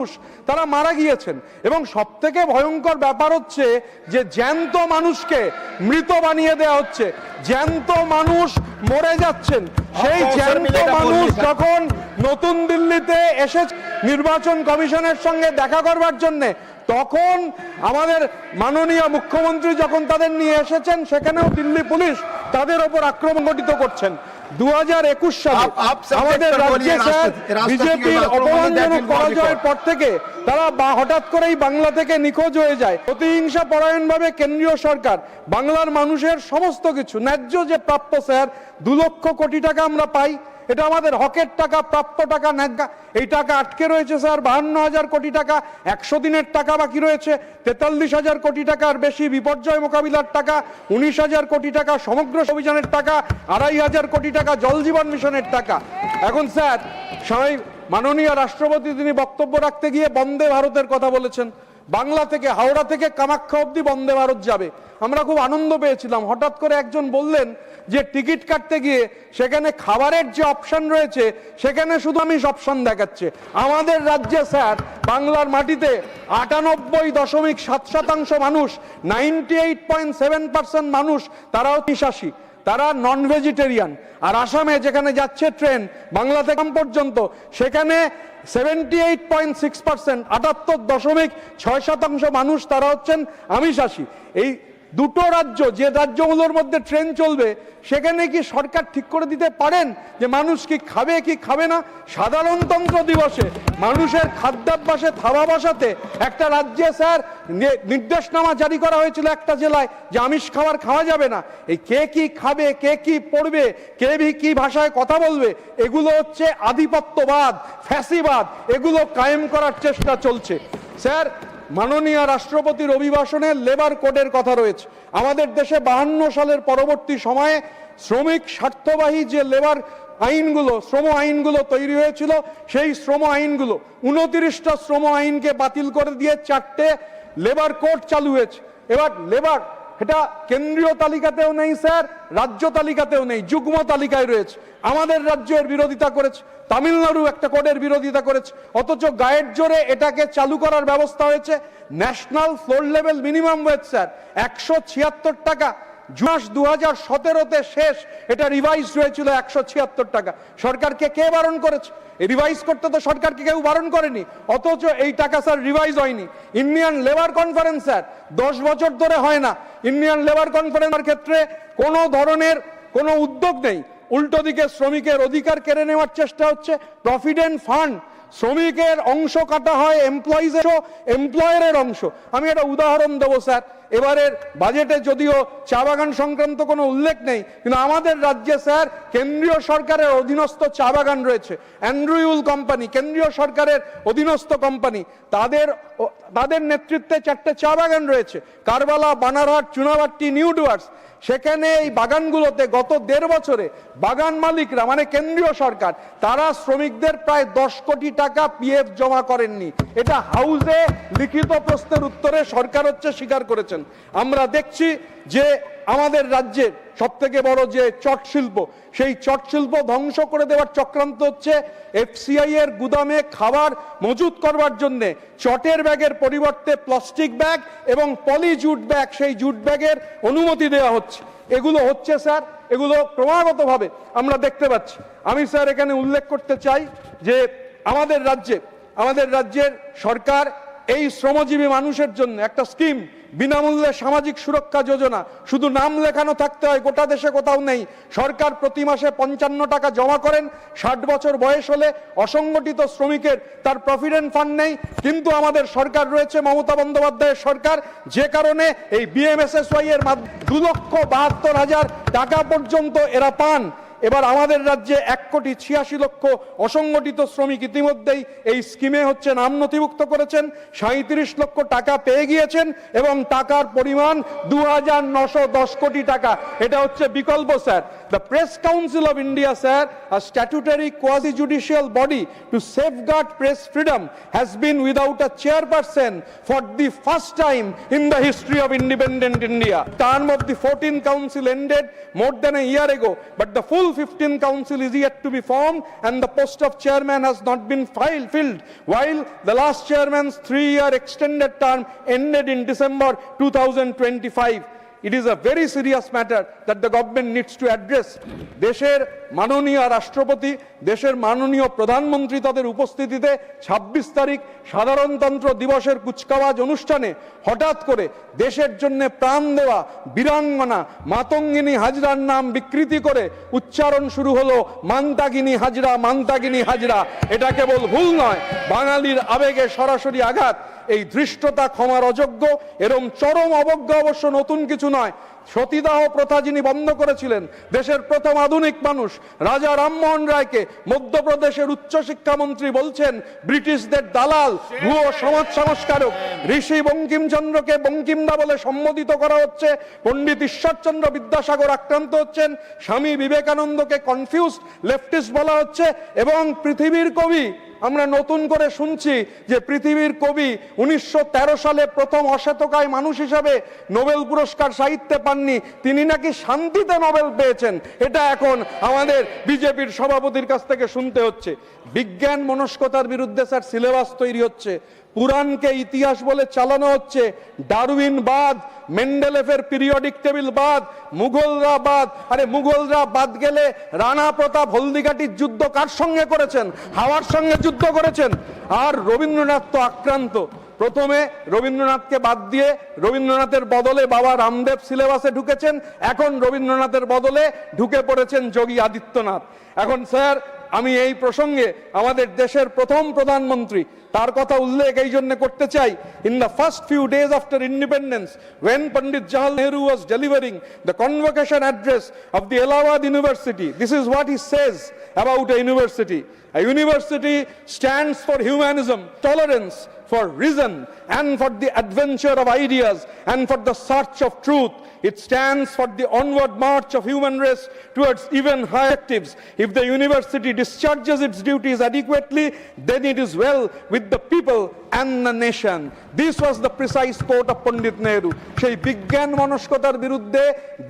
মানুষ তারা মারা গিয়েছেন। এবং সব থেকে ভয়ঙ্কর ব্যাপার হচ্ছে যে জ্যান্ত মানুষকে মৃত বানিয়ে দেওয়া হচ্ছে। জ্যান্ত মানুষ মরে যাচ্ছেন। সেই জ্যান্ত মানুষ যখন নতুন দিল্লিতে এসে নির্বাচন কমিশনের সঙ্গে দেখা করবার জন্য তখন আমাদের মাননীয় মুখ্যমন্ত্রী যখন তাদের নিয়ে এসেছেন সেখানেও দিল্লি পুলিশ তাদের ওপর আক্রমণ ঘটিত করছেন। দু হাজার একুশ সালে আমাদের পরাজয়ের পর থেকে তারা হঠাৎ করেই বাংলা থেকে নিখোঁজ হয়ে যায়। প্রতিহিংসা পরায়ণভাবে কেন্দ্রীয় সরকার বাংলার মানুষের সমস্ত কিছু ন্যায্য যে প্রাপ্য স্যার দু লক্ষ কোটি টাকা আমরা পাই। এটা আমাদের হকের টাকা, প্রাপ্য টাকা ন্যায্য এই টাকা আটকে রয়েছে স্যার, বাহান্ন হাজার কোটি টাকা, একশো দিনের টাকা বাকি রয়েছে, তেতাল্লিশ হাজার কোটি টাকার বেশি বিপর্যয় মোকাবিলার টাকা, উনিশ হাজার কোটি টাকা সমগ্র অভিযানের টাকা, আড়াই হাজার কোটি টাকা জল জীবন মিশনের টাকা। এখন স্যার সবাই মাননীয় রাষ্ট্রপতি তিনি বক্তব্য রাখতে গিয়ে বন্দে ভারতের কথা বলেছেন। বাংলা থেকে হাওড়া থেকে কামাখ্যা অব্দি বন্দে ভারত যাবে। আমরা খুব আনন্দ পেয়েছিলাম। হঠাৎ করে একজন বললেন যে টিকিট কাটতে গিয়ে সেখানে খাবারের যে অপশন রয়েছে, সেখানে শুধু আমিষ অপশন দেখাচ্ছে। আমাদের রাজ্যে স্যার, বাংলার মাটিতে আটানব্বই দশমিক সাত শতাংশ মানুষ ninety eight point seven percent মানুষ, তারাও নিঃশ্বাসী। তারা নন ভেজিটেরিয়ান আর আসামে যেখানে যাচ্ছে ট্রেন, বাংলা থেকে পর্যন্ত, সেখানে seventy eight point six percent আটাত্তর দশমিক ছয় শতাংশ মানুষ তারা হচ্ছেন আমিষাসী এই দুটো রাজ্য, যে রাজ্যগুলোর মধ্যে ট্রেন চলবে, সেখানে কি সরকার ঠিক করে দিতে পারেন যে মানুষ কি খাবে কি খাবে না? সাধারণতন্ত্র দিবসে মানুষের খাদ্যাভ্যাসে, থাবা বসাতে একটা রাজ্যে স্যার নির্দেশনামা জারি করা হয়েছিল একটা জেলায় যে আমিষ খাবার খাওয়া যাবে না। এই কে কি খাবে, কে কি পড়বে, কে ভি কি ভাষায় কথা বলবে, এগুলো হচ্ছে আধিপত্যবাদ, ফ্যাসিবাদ, এগুলো কায়েম করার চেষ্টা চলছে। স্যার মাননীয় রাষ্ট্রপতির অভিবাসনে লেবার কোডের কথা রয়েছে। আমাদের দেশে বাহান্ন সালের পরবর্তী সময়ে শ্রমিক স্বার্থবাহী যে লেবার আইনগুলো, শ্রম আইনগুলো তৈরি হয়েছিল, সেই শ্রম আইনগুলো, উনতিরিশটা শ্রম আইনকে বাতিল করে দিয়ে চারটে লেবার কোড চালু হয়েছে। এবার লেবার এটা কেন্দ্রীয় তালিকাতেও নেই, স্যার। রাজ্য তালিকাতেও নেই, যুগ্ম তালিকায় রয়েছে। আমাদের রাজ্যের বিরোধিতা করেছে, তামিলনাড়ু একটা কোডের বিরোধিতা করেছে, অথচ গায়ের জোরে এটাকে চালু করার ব্যবস্থা হয়েছে। National floor level minimum wage, sir. একশো ছিয়াত্তর টাকা জুস দু হাজার সতেরোতে শেষ। এটা রিভাইজ হয়েছিল একশো ছিয়াত্তর টাকা। সরকারকে কে বারণ করেছে? রিভাইজ করতে তো সরকারকে কেউ বারণ করেনি। অথচ এই টাকা স্যার রিভাইজ হয়নি। ইন্ডিয়ান লেবার কনফারেন্স স্যার, দশ বছর ধরে হয় না। ইন্ডিয়ান লেবার কনফারেন্সের ক্ষেত্রে কোনো ধরনের কোনো উদ্যোগ নেই। উল্টো দিকে শ্রমিকের অধিকার কেড়ে নেওয়ার চেষ্টা হচ্ছে। প্রভিডেন্ট ফান্ড শ্রমিকের অংশ কাটা হয় এমপ্লয়িজের এমপ্লয়ারের অংশ আমি একটা উদাহরণ দেবো, স্যার। এবারের বাজেটে যদিও চা বাগান সংক্রান্ত কোনো উল্লেখ নেই, কিন্তু আমাদের রাজ্যে, স্যার, কেন্দ্রীয় সরকারের অধীনস্থ চা বাগান রয়েছে। অ্যান্ড্রুইউল কোম্পানি কেন্দ্রীয় সরকারের অধীনস্থ কোম্পানি তাদের তাদের নেতৃত্বে চারটে চা বাগান রয়েছে। কারবালা, বানারহাট চুনাভাট্টি নিউ ডুয়ার্স। সেখানে এই বাগানগুলোতে গত দেড় বছরে বাগান মালিকরা মানে কেন্দ্রীয় সরকার, তারা শ্রমিকদের প্রায় দশ কোটি টাকা পিএফ জমা করেননি। এটা হাউসে লিখিত প্রশ্নের উত্তরে সরকার হচ্ছে স্বীকার করেছেন। আমরা দেখছি যে আমাদের রাজ্যের সব থেকে বড় যে চট শিল্প, সেই চট শিল্প ধ্বংস করে দেওয়ার চক্রান্ত হচ্ছে এফসিআই এর গুদামে খাবার মজুত করবার জন্য। চটের ব্যাগের পরিবর্তে প্লাস্টিক ব্যাগ এবং পলি জুট ব্যাগ সেই জুট ব্যাগের অনুমতি দেওয়া হচ্ছে। এগুলো হচ্ছে স্যার, এগুলো ক্রমাগতভাবে আমরা দেখতে পাচ্ছি। আমি স্যার এখানে উল্লেখ করতে চাই যে আমাদের রাজ্যে, আমাদের রাজ্যের সরকার এই শ্রমজীবী মানুষের জন্য একটা স্কিম বিনামূল্যে সামাজিক সুরক্ষা যোজনা। শুধু নাম লেখানো থাকতে হয়, গোটা দেশে কোথাও নেই। সরকার প্রতি মাসে পঞ্চান্ন টাকা জমা করেন। ষাট বছর বয়স হলে অসংগঠিত শ্রমিকের তার প্রভিডেন্ট ফান্ড নেই। কিন্তু আমাদের সরকার রয়েছে, মমতা বন্দ্যোপাধ্যায়ের সরকার। যে কারণে এই বিএমএসএসওয়াই এর মাধ্যমে দু লক্ষ বাহাত্তর হাজার টাকা পর্যন্ত এরা পান। এবার আমাদের রাজ্যে এক কোটি ছিয়াশি লক্ষ অসংগঠিত শ্রমিক ইতিমধ্যেই এই স্কিমে হচ্ছে নাম নথিভুক্ত করেছেন সাঁত্রিশ লক্ষ টাকা পেয়ে গিয়েছেন এবং টাকার পরিমাণ দু কোটি টাকা। এটা হচ্ছে বিকল্প, sir. The Press Council of India, sir, a statutory quasi-judicial body to safeguard press freedom, has been without a chairperson for the first time in the history of independent India. Term of the 14th council ended more than a year ago, but the full 15th council is yet to be formed and the post of chairman has not been filed, filled, while the last chairman's three-year extended term ended in December 2025. It is a very serious matter that the government needs to address. দেশের মাননীয় রাষ্ট্রপতি, দেশের মাননীয় প্রধানমন্ত্রী তাদের উপস্থিতিতে ২৬ তারিখ সাধারণতন্ত্র দিবসের কুচকাওয়াজ অনুষ্ঠানে হঠাৎ করে দেশের জন্য প্রাণ দেওয়া বীরাঙ্গনা মাতঙ্গিনী হাজরার নাম বিকৃতি করে উচ্চারণ শুরু হলো, মান্তাগিনী হাজরা মান্তাগিনী হাজরা এটা কেবল ভুল নয়, বাঙালির আবেগে সরাসরি আঘাত এই ধৃষ্টতা ক্ষমার অযোগ্য এরম চরম অবজ্ঞা অবশ্য নতুন কিছু নয়। সতীদাহ প্রথা যিনি বন্ধ করেছিলেন, দেশের প্রথম আধুনিক মানুষ, রাজা রামমোহন রায়কে মধ্যপ্রদেশের উচ্চশিক্ষামন্ত্রী বলছেন, ব্রিটিশদের দালাল, ভুয়ো সমাজ সংস্কারক। ঋষি বঙ্কিমচন্দ্রকে বঙ্কিমদা বলে সম্বোধিত করা হচ্ছে, পণ্ডিত ঈশ্বরচন্দ্র বিদ্যাসাগর আক্রান্ত হচ্ছেন, স্বামী বিবেকানন্দকে কনফিউজ লেফটিস্ট বলা হচ্ছে, এবং পৃথিবীর কবি, আমরা নতুন করে শুনছি যে পৃথিবীর কবি উনিশশো তেরো সালে প্রথম অশ্বেতকায় মানুষ হিসাবে নোবেল পুরস্কার সাহিত্যে পাননি, তিনি নাকি শান্তিতে নোবেল পেয়েছেন, এটা এখন আমাদের বিজেপির সভাপতির কাছ থেকে শুনতে হচ্ছে। বিজ্ঞান মনস্কতার বিরুদ্ধে স্যার সিলেবাস তৈরি হচ্ছে, পুরাণকে ইতিহাস বলে চালানো হচ্ছে, ডারউইন বাদ, মেন্ডেলেফের পিরিয়ডিক টেবিল বাদ, মুঘলরা বাদ, আরে মুঘলরা বাদ গেলে রানা প্রতাপ হলদিঘাটির যুদ্ধ কার সঙ্গে করেছেন? হাওয়ার সঙ্গে যুদ্ধ করেছেন? আর রবীন্দ্রনাথ তো আক্রান্ত প্রথমে রবীন্দ্রনাথকে বাদ দিয়ে রবীন্দ্রনাথের বদলে বাবা রামদেব সিলেবাসে ঢুকেছেন। এখন রবীন্দ্রনাথের বদলে ঢুকে পড়েছেন যোগী আদিত্যনাথ। এখন স্যার আমি এই প্রসঙ্গে আমাদের দেশের প্রথম প্রধানমন্ত্রী তার কথা উল্লেখ এই জন্য করতে চাই। In the first few days after independence when Pandit Jawaharlal Nehru was delivering the convocation address of the Allahabad University this is what he says about a university university stands for humanism, tolerance, for reason, and for the adventure of ideas, and for the search of truth. It stands for the onward march of human race towards even higher objectives. If the university discharges its duties adequately, then it is well with the people and the nation. This was the precise quote of Pandit Nehru. সেই বিজ্ঞান মনস্কতার বিরুদ্ধে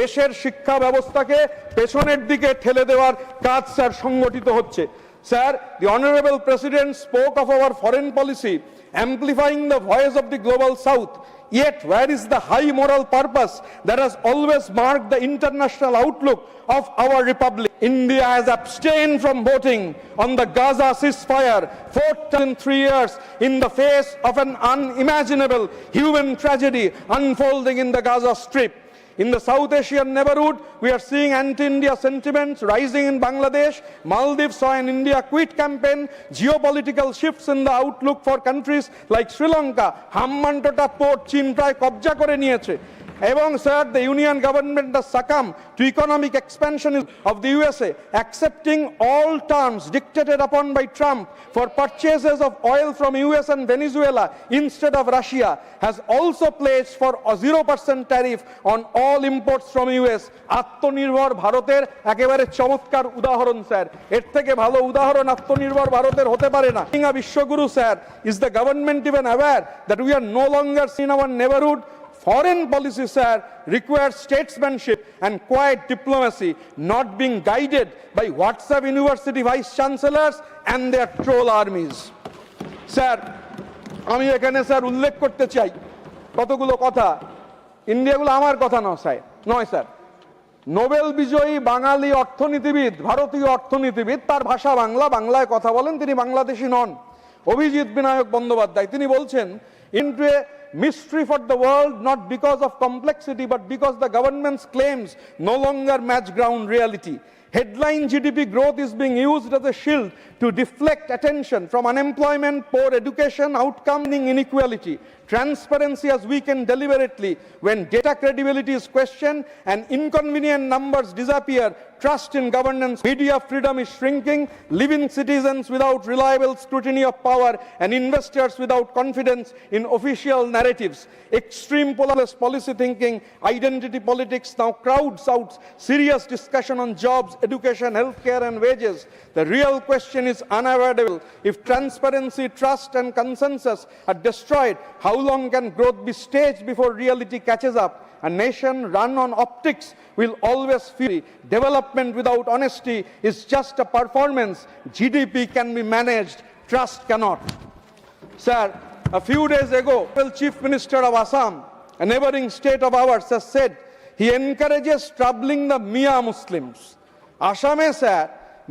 দেশের শিক্ষা ব্যবস্থাকে পেছনের দিকে ঠেলে দেওয়ার কাজ স্যার সংগঠিত হচ্ছে Sir, the Honorable President spoke of our foreign policy, amplifying the voice of the global South. Yet, where is the high moral purpose that has always marked the international outlook of our republic? India has abstained from voting on the Gaza ceasefire fourth in three years in the face of an unimaginable human tragedy unfolding in the Gaza Strip. In the South Asian neighborhood, we are seeing anti-India sentiments rising in Bangladesh. Maldives saw an India quit campaign, geopolitical shifts in the outlook for countries like Sri Lanka. Hambantota port চীন প্রায় কবজা করে এবং sir the union government has succumb to economic expansion of the USA, accepting all terms dictated upon by Trump for purchases of oil from US and Venezuela instead of Russia, has also pledged for a 0% tariff on all imports from US. আত্মনির্ভর ভারতের একেবারে চমৎকার উদাহরণ sir এর থেকে ভালো উদাহরণ আত্মনির্ভর ভারতের হতে পারে না বিশ্বগুরু sir is the government even aware that we are no longer in our neighborhood Foreign policy, sir, requires statesmanship and quiet diplomacy, not being guided by WhatsApp university vice chancellors and their troll armies. Sir আমি এখানে sir উল্লেখ করতে চাই কতগুলো কথা ইন্ডিয়াগুলো আমার কথা নয় স্যার নয় স্যার নোবেল বিজয়ী বাঙালি অর্থনীতিবিদ ভারতীয় অর্থনীতিবিদ তার ভাষা বাংলা বাংলায় কথা বলেন তিনি বাংলাদেশি নন অভিজিৎ বিনায়ক বন্দ্যোপাধ্যায় তিনি বলছেন into a mystery for the world not because of complexity but because the government's claims no longer match ground reality Headline GDP growth is being used as a shield to deflect attention from unemployment, poor education, outcome inequality. Transparency has weakened deliberately when data credibility is questioned and inconvenient numbers disappear. Trust in governance, media freedom is shrinking, living citizens without reliable scrutiny of power, and investors without confidence in official narratives. Extreme policy thinking, identity politics now crowds out serious discussion on jobs, education, healthcare, and wages. The real question is unavoidable. If transparency, trust, and consensus are destroyed, how long can growth be staged before reality catches up? A nation run on optics will always feel development without honesty is just a performance. GDP can be managed, trust cannot. Sir, a few days ago, the Chief Minister of Assam, a neighboring state of ours, has said he encourages troubling the Mia Muslims. আসামে sir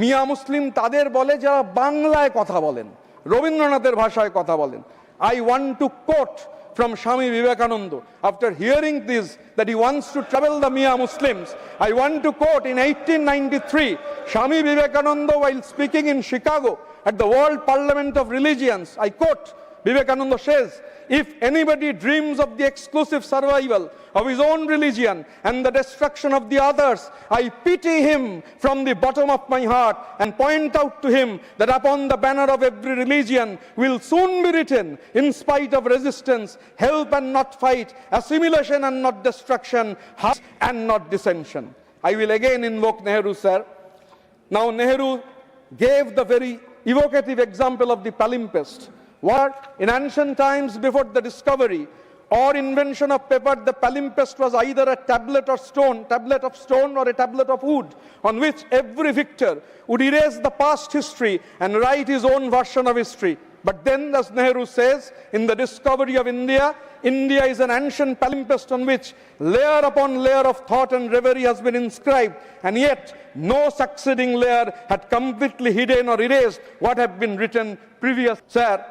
মিয়া মুসলিম তাদের বলে যারা বাংলায় কথা বলেন রবীন্দ্রনাথের ভাষায় কথা বলেন I want to quote from Swami Vivekananda. After hearing this, that he wants to trouble the Mia Muslims, I want to quote in 1893, Swami Vivekananda, while speaking in Chicago at the World Parliament of Religions, I quote, Vivekananda says, if anybody dreams of the exclusive survival of his own religion and the destruction of the others, I pity him from the bottom of my heart and point out to him that upon the banner of every religion will soon be written, in spite of resistance, help and not fight, assimilation and not destruction, hush and not dissension. I will again invoke Nehru, sir. Now, Nehru gave the very evocative example of the palimpsest, where in ancient times before the discovery or invention of paper, the palimpsest was either a tablet or stone, tablet of stone or a tablet of wood, on which every victor would erase the past history and write his own version of history. But then, as Nehru says, in the discovery of India, India is an ancient palimpsest on which layer upon layer of thought and reverie has been inscribed, and yet no succeeding layer had completely hidden or erased what had been written previous. Sir,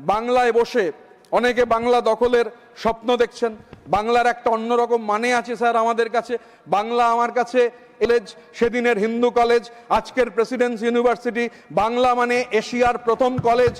বাংলায় বসে অনেকে বাংলা দখলের স্বপ্ন দেখছেন। বাংলার একটা অন্যরকম মানে আছে স্যার আমাদের কাছে। বাংলা আমার কাছে কলেজ সেদিনের হিন্দু কলেজ আজকের প্রেসিডেন্সি ইউনিভার্সিটি বাংলা মানে এশিয়ার প্রথম কলেজ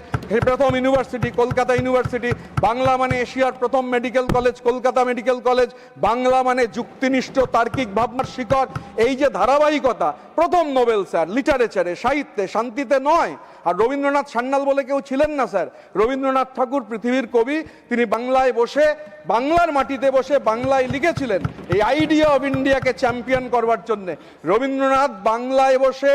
প্রথম ইউনিভার্সিটি কলকাতা ইউনিভার্সিটি বাংলা মানে এশিয়ার প্রথম medical college Kolkata Medical College Bangla মানে যুক্তিনিষ্ঠ তার্কিক ভাবনার শিকড়। এই যে ধারাবাহিকতা, প্রথম নোবেল স্যার লিটারেচারে সাহিত্যে, শান্তিতে নয়। আর রবীন্দ্রনাথ সান্যাল বলে কেউ ছিলেন না স্যার রবীন্দ্রনাথ ঠাকুর পৃথিবীর কবি, তিনি বাংলায় বসে বাংলার মাটিতে বসে বাংলায় লিখেছিলেন এই আইডিয়া অফ ইন্ডিয়াকে চ্যাম্পিয়ন করবার জন্যে। রবীন্দ্রনাথ বাংলায় বসে